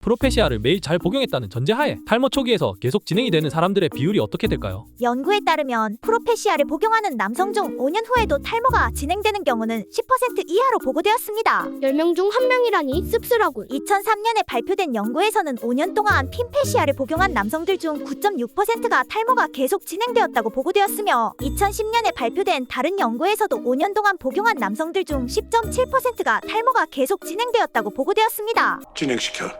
프로페시아를 매일 잘 복용했다는 전제하에 탈모 초기에서 계속 진행이 되는 사람들의 비율이 어떻게 될까요? 연구에 따르면 프로페시아를 복용하는 남성 중 5년 후에도 탈모가 진행되는 경우는 10% 이하로 보고되었습니다. 10명 중한 명이라니 씁쓸하군. 2003년에 발표된 연구에서는 5년 동안 핀페시아를 복용한 남성들 중 9.6%가 탈모가 계속 진행되었다고 보고되었으며 2010년에 발표된 다른 연구에서도 5년 동안 복용한 남성들 중 10.7%가 탈모가 계속 진행되었다고 보고되었습니다. 진행시켜.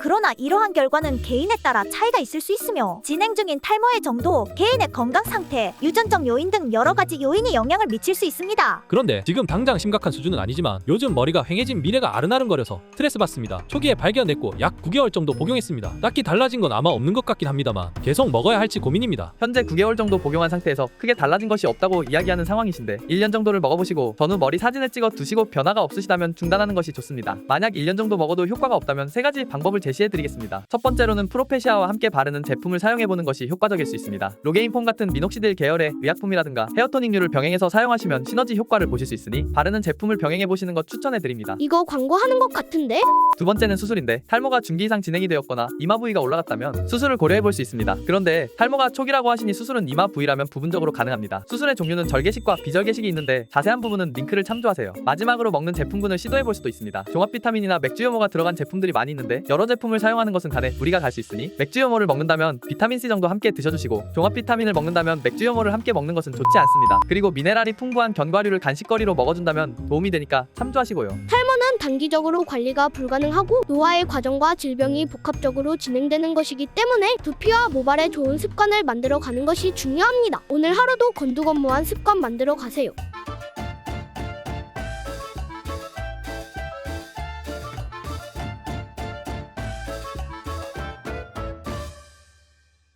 그러나 이러한 결과는 개인에 따라 차이가 있을 수 있으며 진행 중인 탈모의 정도, 개인의 건강 상태, 유전적 요인 등 여러 가지 요인이 영향을 미칠 수 있습니다. 그런데 지금 당장 심각한 수준은 아니지만 요즘 머리가 휑해진 미래가 아른아른거려서 스트레스 받습니다. 초기에 발견했고 약 9개월 정도 복용했습니다. 딱히 달라진 건 아마 없는 것 같긴 합니다만 계속 먹어야 할지 고민입니다. 현재 9개월 정도 복용한 상태에서 크게 달라진 것이 없다고 이야기하는 상황이신데 1년 정도를 먹어보시고 전후 머리 사진을 찍어 두시고 변화가 없으시다면 중단하는 것이 좋습니다. 만약 1년 정도 먹어도 효과가 없다면 세 가지 방법을 제시해드리겠습니다. 첫 번째로는 프로페시아와 함께 바르는 제품을 사용해보는 것이 효과적일 수 있습니다. 로게인폼 같은 미녹시딜 계열의 의약품이라든가 헤어토닉류를 병행해서 사용하시면 시너지 효과를 보실 수 있으니 바르는 제품을 병행해보시는 것 추천해드립니다. 이거 광고하는 것 같은데? 두 번째는 수술인데 탈모가 중기 이상 진행이 되었거나 이마 부위가 올라갔다면 수술을 고려해 볼 수 있습니다. 그런데 탈모가 초기라고 하시니 수술은 이마 부위라면 부분적으로 가능합니다. 수술의 종류는 절개식과 비절개식이 있는데 자세한 부분은 링크를 참조하세요. 마지막으로 먹는 제품군을 시도해 볼 수도 있습니다. 종합 비타민이나 맥주 효모가 들어간 제품들이 많이 있는데 여러 제품 을 사용하는 것은 간에 무리가 갈 수 있으니 맥주효모를 먹는다면 비타민 C 정도 함께 드셔주시고 종합 비타민을 먹는다면 맥주효모를 함께 먹는 것은 좋지 않습니다. 그리고 미네랄이 풍부한 견과류를 간식거리로 먹어준다면 도움이 되니까 참조하시고요. 탈모는 단기적으로 관리가 불가능하고 노화의 과정과 질병이 복합적으로 진행되는 것이기 때문에 두피와 모발에 좋은 습관을 만들어 가는 것이 중요합니다. 오늘 하루도 건두건무한 습관 만들어 가세요.